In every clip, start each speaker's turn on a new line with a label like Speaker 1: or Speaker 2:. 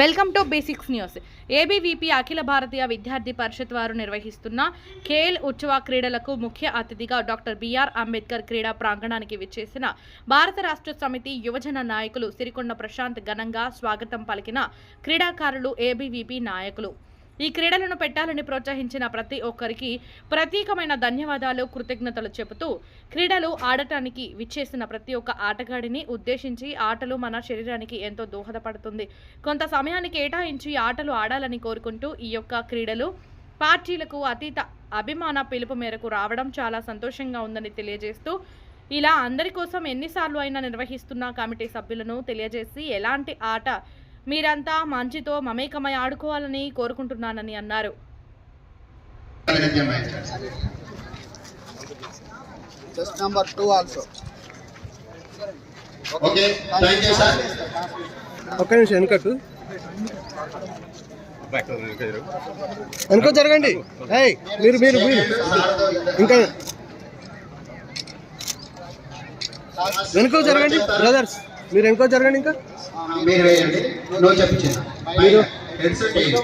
Speaker 1: Welcome to basics news. ABVP Akhil Bharatiya Vidyarthi Parishad వారు నిర్వహిస్తున్న ఖేల్ ఉత్సవ క్రీడలకు ముఖ్య అతిథిగా డాక్టర్ బిఆర్ అంబేద్కర్ క్రీడా ప్రాంగణానికి విచ్చేసిన భారత రాష్ట్ర సమితి యువజన నాయకులు సిరికొండ ప్రశాంత్ ఘనంగా స్వాగతం పలికిన క్రీడాకారులు ఏబీవీపీ నాయకులు. ఈ క్రీడలను పెట్టాలని ప్రోత్సహించిన ప్రతి ఒక్కరికి ప్రత్యేకమైన ధన్యవాదాలు కృతజ్ఞతలు చెబుతూ క్రీడలు ఆడటానికి విచ్చేసిన ప్రతి ఒక్క ఆటగాడిని ఉద్దేశించి ఆటలు మన శరీరానికి ఎంతో దోహదపడుతుంది. కొంత సమయాన్ని కేటాయించి ఆటలు ఆడాలని కోరుకుంటూ ఈ యొక్క క్రీడలు పార్టీలకు అతీత అభిమాన పిలుపు మేరకు రావడం చాలా సంతోషంగా ఉందని తెలియజేస్తూ ఇలా అందరి కోసం ఎన్నిసార్లు అయినా నిర్వహిస్తున్న కమిటీ సభ్యులను తెలియజేసి ఎలాంటి ఆట మీరంతా మంచితో మమేకమై ఆడుకోవాలని కోరుకుంటున్నానని అన్నారు.
Speaker 2: ఒక్క నిమిషం వెనుకకు. వెనుక జరగండి. ఏయ్ మీరు మీరు మీరు. ఇంకా వెనుక జరగండి బ్రదర్స్ మీరు వెనుక జరగండి ఇంకా
Speaker 3: మీరు వేయండి నో చెప్పించాను మీరు హెడ్సెట్ వేయండి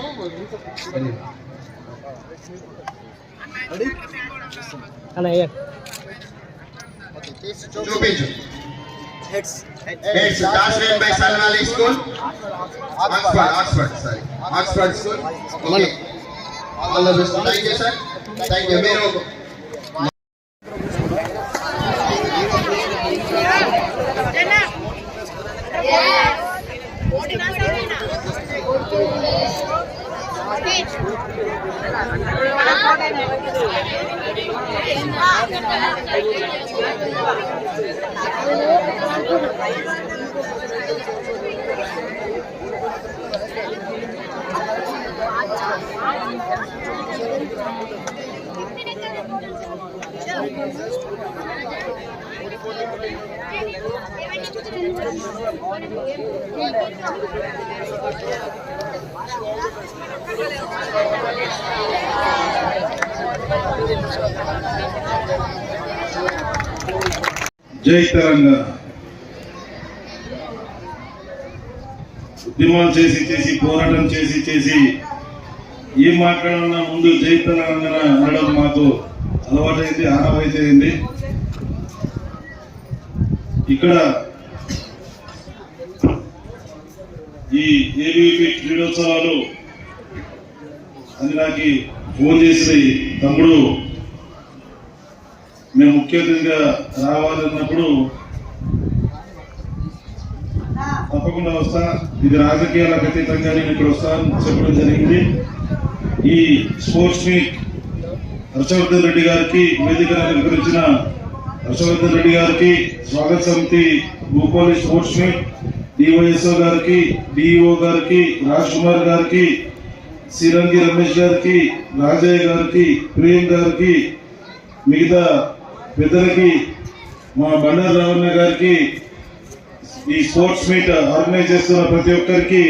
Speaker 4: Okay, this
Speaker 3: చూపించు
Speaker 4: heads.
Speaker 3: Heads దాస్వేన్ by సల్వాలి school Oxford Oxford sorry Oxford school okay all the best thank you sir thank you మీరు
Speaker 5: జై తెలంగాణ. ఉద్యమాలు చేసి చేసి పోరాటం చేసి చేసి ఏం మాట్లాడాలన్నా ముందు జై తెలంగాణ అనడం మాకు అలవాటైంది ఆనవైతేంది ఇక్కడ ఈ ఏబీపీ క్రీడోత్సవాలు అది నాకు ఫోన్ చేసి తమ్ముడు మేము ముఖ్య అతిథిగా రావాలన్నప్పుడు తప్పకుండా వస్తా. ఇది రాజకీయాలకు అతీతంగా నేను ఇక్కడ వస్తాను చెప్పడం జరిగింది. ఈ స్పోర్ట్స్ మీట్ హర్షవర్ధన్ రెడ్డి గారికి వేదిక అలంకరించిన హర్షవర్ధన్ రెడ్డి గారికి స్వాగత సమితి భూపాలి స్పోర్ట్స్ మీట్ డివైఎస్ఓ గారికి డిఈఓ గారికి రాజ్ కుమార్ గారికి శ్రీరంగి రమేష్ గారికి రాజయ్య గారికి ప్రేమ్ గారికి మిగతా పెద్దలకి మా బండారు రావణ గారికి ఈ స్పోర్ట్స్ మీట్ ఆర్గనైజ్ చేస్తున్న ప్రతి ఒక్కరికి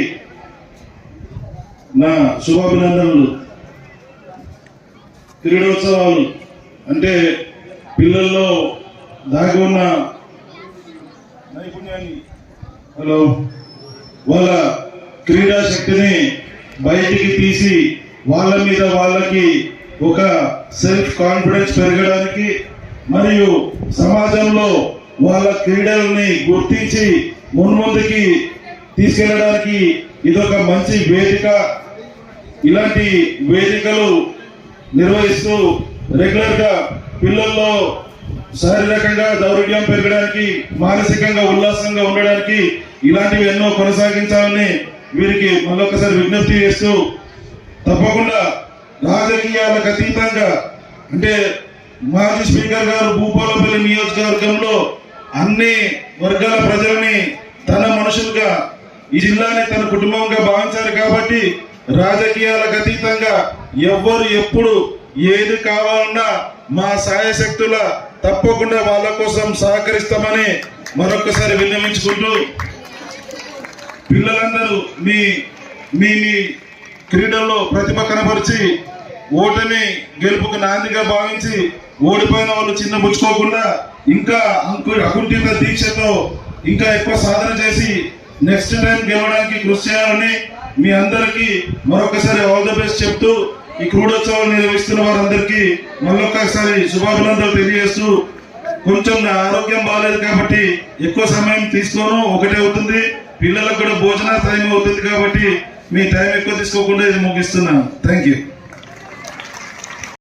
Speaker 5: నా శుభాభినందనలు. క్రీడోత్సవాలు అంటే పిల్లల్లో దాగి ఉన్న నైపుణ్యాన్ని హలో వాళ్ళ క్రీడా శక్తిని బయటికి తీసి వాళ్ళ మీద వాళ్ళకి ఒక సెల్ఫ్ కాన్ఫిడెన్స్ పెరగడానికి మరియు సమాజంలో వాళ్ళ క్రీడల్ని గుర్తించి మున్ముందుకి తీసుకెళ్ళడానికి ఇదొక మంచి వేదిక. ఇలాంటి వేదికలు నిర్వహిస్తూ రెగ్యులర్గా పిల్లల్లో శారీరకంగా దౌర్బల్యం పెరగడానికి మానసికంగా ఉల్లాసంగా ఉండడానికి ఇలాంటివి ఎన్నో కొనసాగించాలని వీరికి మరొకసారి విజ్ఞప్తి చేస్తూ తప్పకుండా రాజకీయాలకు అతీతంగా అంటే మాజీ స్పీకర్ గారు భూపాలపల్లి నియోజకవర్గంలో అన్ని వర్గాల ప్రజలని తన మనుషులుగా ఈ జిల్లాని తన కుటుంబంగా భావించారు కాబట్టి రాజకీయాలకు అతీతంగా ఎవ్వరు ఎప్పుడు ఏది కావాలన్నా మా సాయశక్తుల తప్పకుండా వాళ్ళ కోసం సహకరిస్తామని మరొకసారి విన్నవించుకుంటూ పిల్లలందరూ మీ మీ మీ క్రీడల్లో ప్రతిభ కనపరిచి ఓటమి గెలుపుకు నాందిగా భావించి ఓడిపోయిన వాళ్ళు చిన్నపుచ్చుకోకుండా ఇంకా అంకు అకుంఠిత దీక్షతో ఇంకా ఎక్కువ సాధన చేసి నెక్స్ట్ టైం గెలవడానికి కృషి చేయాలని మీ అందరికీ మరొకసారి ఆల్ ద బెస్ట్ చెప్తూ ఈ క్రీడోత్సవాలు నిర్వహిస్తున్న వారందరికీ మళ్ళొక్కసారి శుభాభినందనలు తెలియజేస్తూ కొంచెం నా ఆరోగ్యం బాగాలేదు కాబట్టి ఎక్కువ సమయం తీసుకోను ఒకటే అవుతుంది. పిల్లలకు కూడా భోజన టైం అవుతుంది కాబట్టి మీ టైం ఎక్కువ తీసుకోకుండా ఇది ముగిస్తున్నాను. Thank you